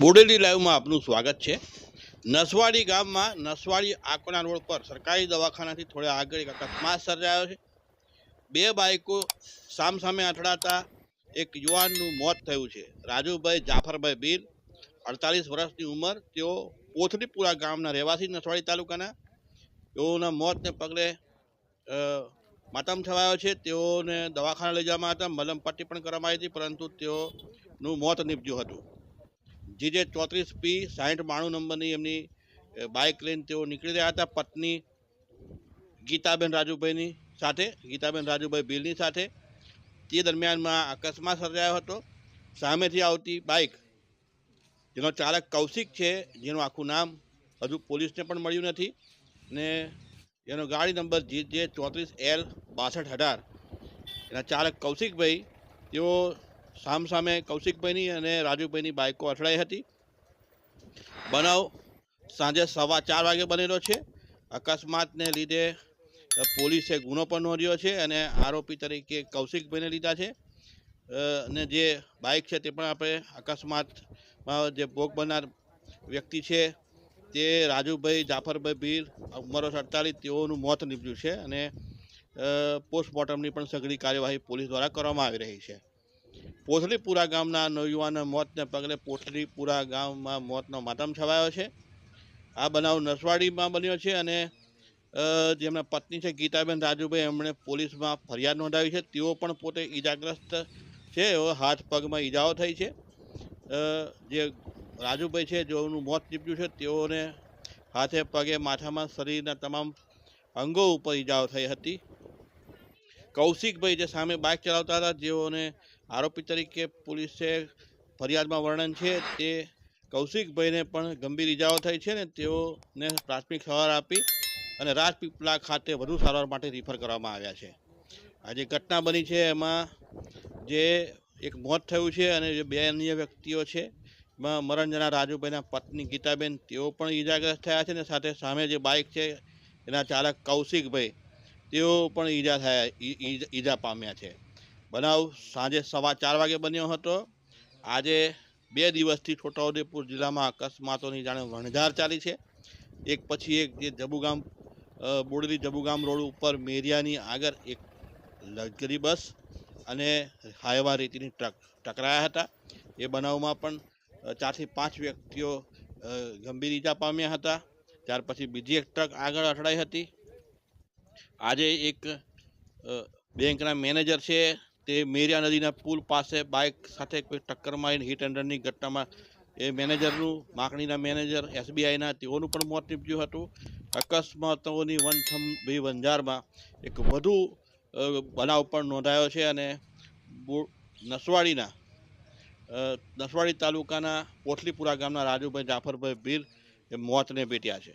બોડેલી લાઈવમાં આપનું સ્વાગત છે. નસવાડી ગામમાં નસવાડી આકોના રોડ પર સરકારી દવાખાનાથી થોડા આગળ એક અકસ્માત સર્જાયો છે. બે બાઇકો સામસામે અથડાતા એક યુવાનનું મોત થયું છે. રાજુભાઈ જાફરભાઈ બીર અડતાલીસ વર્ષની ઉંમર, તેઓ પોથડીપુરા ગામના રહેવાસી નસવાડી તાલુકાના. તેઓના મોતને પગલે માતમ છવાયો છે. તેઓને દવાખાના લઈ જવામાં હતા મલમ પટ્ટી પણ કરવામાં આવી હતી, પરંતુ તેઓનું મોત નીપજ્યું હતું. જીજે ચોત્રીસ પી સાઠ બાણું નંબરની એમની બાઇક લઈને તેઓ નીકળી રહ્યા હતા પત્ની ગીતાબેન રાજુભાઈની સાથે, ગીતાબેન રાજુભાઈ બિલની સાથે. તે દરમિયાનમાં અકસ્માત સર્જાયો હતો. સામેથી આવતી બાઇક જેનો ચાલક કૌશિક છે, જેનું આખું નામ હજુ પોલીસને પણ મળ્યું નથી ને એનો ગાડી નંબર જી જે ચોત્રીસ એલ બાસઠ અઢાર, એના ચાલક કૌશિકભાઈ, તેઓ સામસામે કૌશિકભાઈની અને રાજુભાઈની બાઇકો અથડાઈ હતી. બનાવ સાંજે સવા ચાર વાગે બનેલો છે. અકસ્માતને લીધે પોલીસે ગુનો પણ નોંધ્યો છે અને આરોપી તરીકે કૌશિકભાઈને લીધા છે. અને જે બાઇક છે તે પણ આપણે અકસ્માતમાં જે ભોગ બનનાર વ્યક્તિ છે તે રાજુભાઈ જાફરભાઈ ભીર ઉંમરો અડતાલીસ, તેઓનું મોત નીપજ્યું છે અને પોસ્ટમોર્ટમની પણ સઘળી કાર્યવાહી પોલીસ દ્વારા કરવામાં આવી રહી છે. પોથલીપુરા ગામના નવયુવાનના મોતને પગલે પોથલીપુરા ગામમાં મોતનો માતમ છવાયો છે. આ બનાવ નસવાડીમાં બન્યો છે અને જેમના પત્ની છે ગીતાબેન રાજુભાઈ, એમણે પોલીસમાં ફરિયાદ નોંધાવી છે. તેઓ પણ પોતે ઈજાગ્રસ્ત છે, એવો હાથ પગમાં ઈજાઓ થઈ છે. જે રાજુભાઈ છે જેઓનું મોત નીપજ્યું છે, તેઓને હાથે પગે માથામાં શરીરના તમામ અંગો ઉપર ઈજાઓ થઈ હતી. કૌશિકભાઈ જે સામે બાઇક ચલાવતા હતા, જેઓને આરોપી તરીકે પોલીસે ફરિયાદમાં વર્ણન છે, તે કૌશિકભાઈને પણ ગંભીર ઈજાઓ થઈ છે ને તેઓને પ્રાથમિક સારવાર આપી અને રાજપીપળા ખાતે વધુ સારવાર માટે રિફર કરવામાં આવ્યા છે. આ જે ઘટના બની છે એમાં જે એક મોત થયું છે અને જે બે અન્ય વ્યક્તિઓ છે, એમાં મરણ રાજુભાઈના પત્ની ગીતાબેન, તેઓ પણ ઈજાગ્રસ્ત થયા છે ને સાથે સામે જે બાઇક છે, એના ચાલક કૌશિકભાઈ, તેઓ પણ ઈજા થયા ઈજા પામ્યા છે. બનાવ સાંજે સવા ચાર વાગે બન્યો હતો. આજે બે દિવસથી છોટાઉદેપુર જિલ્લામાં અકસ્માતોની જાણે વણઝાર ચાલી છે. એક પછી એક જે જબુગામ બોડેલી જબુગામ રોડ ઉપર મેરિયાની આગળ એક લક્ઝરી બસ અને હાઈવા રેતીની ટ્રક ટકરાયા હતા. એ બનાવમાં પણ ચારથી પાંચ વ્યક્તિઓ ગંભીર ઈજા પામ્યા હતા. ત્યાર પછી બીજી એક ટ્રક આગળ અથડાઈ હતી. આજે એક બેંકના મેનેજર છે તે મેરિયા નદીના પુલ પાસે બાઇક સાથે કોઈ ટક્કર મારીને હિટ એન્ડ રનની ઘટનામાં એ મેનેજરનું માકણીના મેનેજર, એસબીઆઈના, તેઓનું પણ મોત નીપજ્યું હતું. અકસ્માતોની વનથમ ભી વંજારમાં એક વધુ બનાવ પણ નોંધાયો છે અને નસવાડીના નસવાડી તાલુકાના પોથલીપુરા ગામના રાજુભાઈ જાફરભાઈ બીર એ મોતને ભેટ્યા છે.